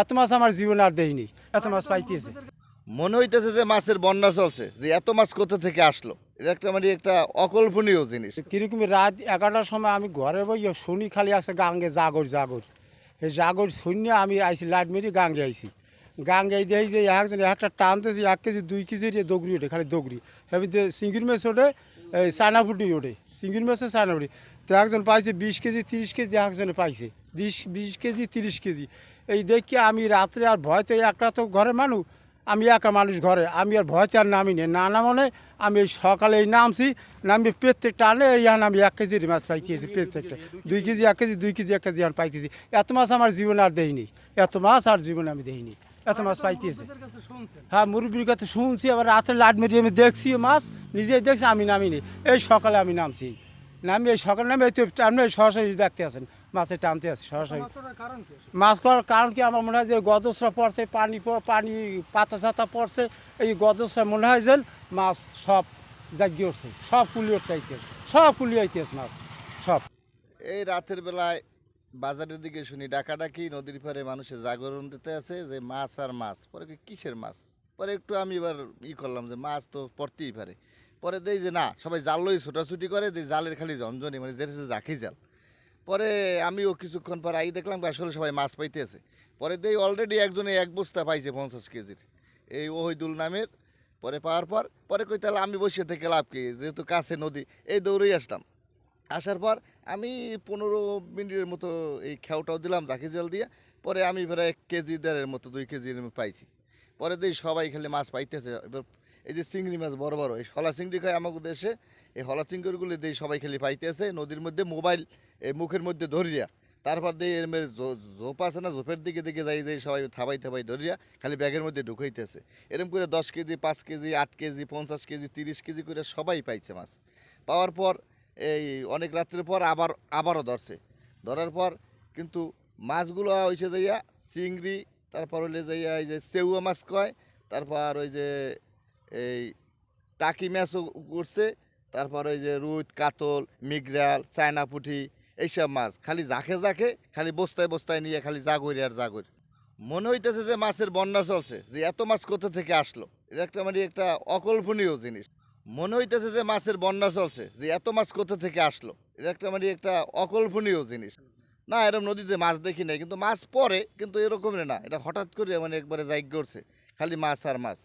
এত মাছ আমার জীবনে আর দেয়নি এত মাছ পাইতেছে। মনে হইতেছে যে মাছের বন্যা চলছে যে এত মাছ কোথা থেকে আসলো? এটা একটা মানে একটা অকল্পনীয় জিনিস। কীরকম রাত এগারোটার সময় আমি ঘরে বই শুনি খালি আছে গাঙ্গে জাগর জাগর। এই জাগর শুনে আমি আইছি লাইট মেরি গাঙ্গে আইছি। গাঙ্গে দেখি যে একজন একটা টানতেছি এক কেজি দুই কেজি দগড়ি ওঠে খালি দগড়ি। হেবি যে সিঙ্গির মেস ওঠে এই চায়নাপুটি ওঠে সিঙ্গির মেসে চায়নাপুটি তো একজন পাইছে বিশ কেজি তিরিশ কেজি একজনে পাইছে। বিশ বিশ কেজি তিরিশ কেজি। এই দেখি আমি রাত্রে আর ভয়তে একটা তো ঘরে মানুষ আমি একা মানুষ ঘরে আমি আর ভয়তে আর নামি নে। না নামনে আমি এই সকালে এই নামছি নামি প্রত্যেক টানে এই আমি এক কেজির মাছ পাইতেছি প্রত্যেকটা দুই কেজি। এক কেজি দুই কেজি এক কেজি আর পাইতেছি। এত মাছ আমার জীবন আর দেয়নি এত মাছ আর জীবন আমি দেইনি এত মাছ পাইতেছি। হ্যাঁ মুরব্বীর কাছে শুনছি আবার রাত্রে লাইট মেরিয়ে আমি দেখছি মাছ নিজেই দেখছি আমি নামি নামিনি। এই সকালে আমি নামছি। নামি এই সকালে নামে এই তো টানে সরাসরি দেখতে আছেন মাছে টানতে আছে সরাসরি। মাছ করার কারণ কি আমার মনে হয় যে গদসরা পড়ছে পানি প- পানি পাতা ছাতা পড়ছে এই গদসরা মনে হয় যেন মাছ সব জাগিয়ে উঠছে সব কুলি উঠতে সব কুলি আইতেছে মাছ সব। এই রাতের বেলায় বাজারের দিকে শুনি ডাকাডাকি নদীর পাড়ে মানুষের জাগরণ দিতে আছে যে মাছ আর মাছ পরে কি কিসের মাছ? পরে একটু আমি এবার ই করলাম যে মাছ তো পড়তেই পারে। পরে দেই যে না সবাই জাল লই ছোটাছুটি করে যে জালের খালি ঝনঝনি মানে যেটা জাকি জাল। পরে আমিও কিছুক্ষণ পর আই দেখলাম আসলে সবাই মাছ পাইতেছে। পরে দেই অলরেডি একজনে এক বস্তা পাইছে পঞ্চাশ কেজির। এই ওহিদুল নামের। পরে পাওয়ার পর, পরে কই তাহলে আমি বসে থেকে লাভ কি? যেহেতু কাছে নদী, এই দৌড়েই আসলাম। আসার পর আমি পনেরো মিনিটের মতো এই খেওটাও দিলাম জাকি জাল দিয়ে। পরে আমি প্রায় এক কেজি দেড়ের মতো, দুই মতো পাইছি। পরে দিই সবাই খালি মাছ পাইতেছে। এবার এই যে চিংড়ি মাছ বড় বড়, এই হলা চিংড়ি খায় আমাকে দেশে এই হলা চিংড়িগুলি দিয়ে সবাই খালি পাইতেছে, নদীর মধ্যে মোবাইল এই মুখের মধ্যে ধরিয়া। তারপর দিয়ে এর ঝোপ আছে না ঝোপের দিকে দিকে যাই যাই সবাই থাবাই থাবাই ধরিয়া খালি ব্যাগের মধ্যে ঢুকাইতেছে। এরকম করে দশ কেজি, পাঁচ কেজি, আট কেজি, পঞ্চাশ কেজি, তিরিশ কেজি করে সবাই পাইছে মাছ। পাওয়ার পর এই অনেক রাত্রের পর আবার, আবারও ধরছে। ধরার পর কিন্তু মাছগুলো হয়েছে যাইয়া চিংড়ি, তারপর হইলে যাইয়া এই যে সেউয়া মাছ কয়, তারপর ওই যে এই টাকি মাছও করছে তারপর ওই যে রুই কাতল মিগরাল চায়না পুঁটি এইসব মাছ। খালি জাকে জাকে খালি বস্তায় বস্তায় নিয়ে খালি জাগরি আর জাগরি মনে হইতেছে যে মাছের বন্যা চলছে যে এত মাছ কোথা থেকে আসলো? এটা একটা মানে একটা অকল্পনীয় জিনিস। মনে হইতেছে যে মাছের বন্যা চলছে যে এত মাছ কোথা থেকে আসলো? এটা একটা মানে একটা অকল্পনীয় জিনিস। না এরকম নদীতে মাছ দেখি নাই কিন্তু মাছ পরে কিন্তু এরকম না। এটা হঠাৎ করে মানে একবারে জায়গ করছে খালি মাছ আর মাছ।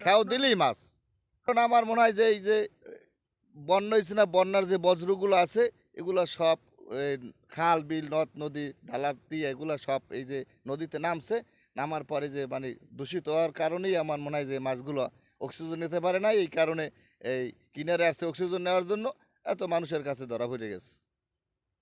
খেয়াও দিলেই মাছ। কারণ আমার মনে হয় যে এই যে বন্যা হয়েছে না, বন্যার যে বজ্রগুলো আছে, এগুলো সব খাল, বিল, নদ, নদী ঢালাতি এগুলো সব এই যে নদীতে নামছে। নামার পরে যে মানে দূষিত হওয়ার কারণেই আমার মনে হয় যে মাছগুলো অক্সিজেন নিতে পারে না এই কারণে এই কিনারে আসছে অক্সিজেন নেওয়ার জন্য এত মানুষের কাছে ধরা পড়ে গেছে।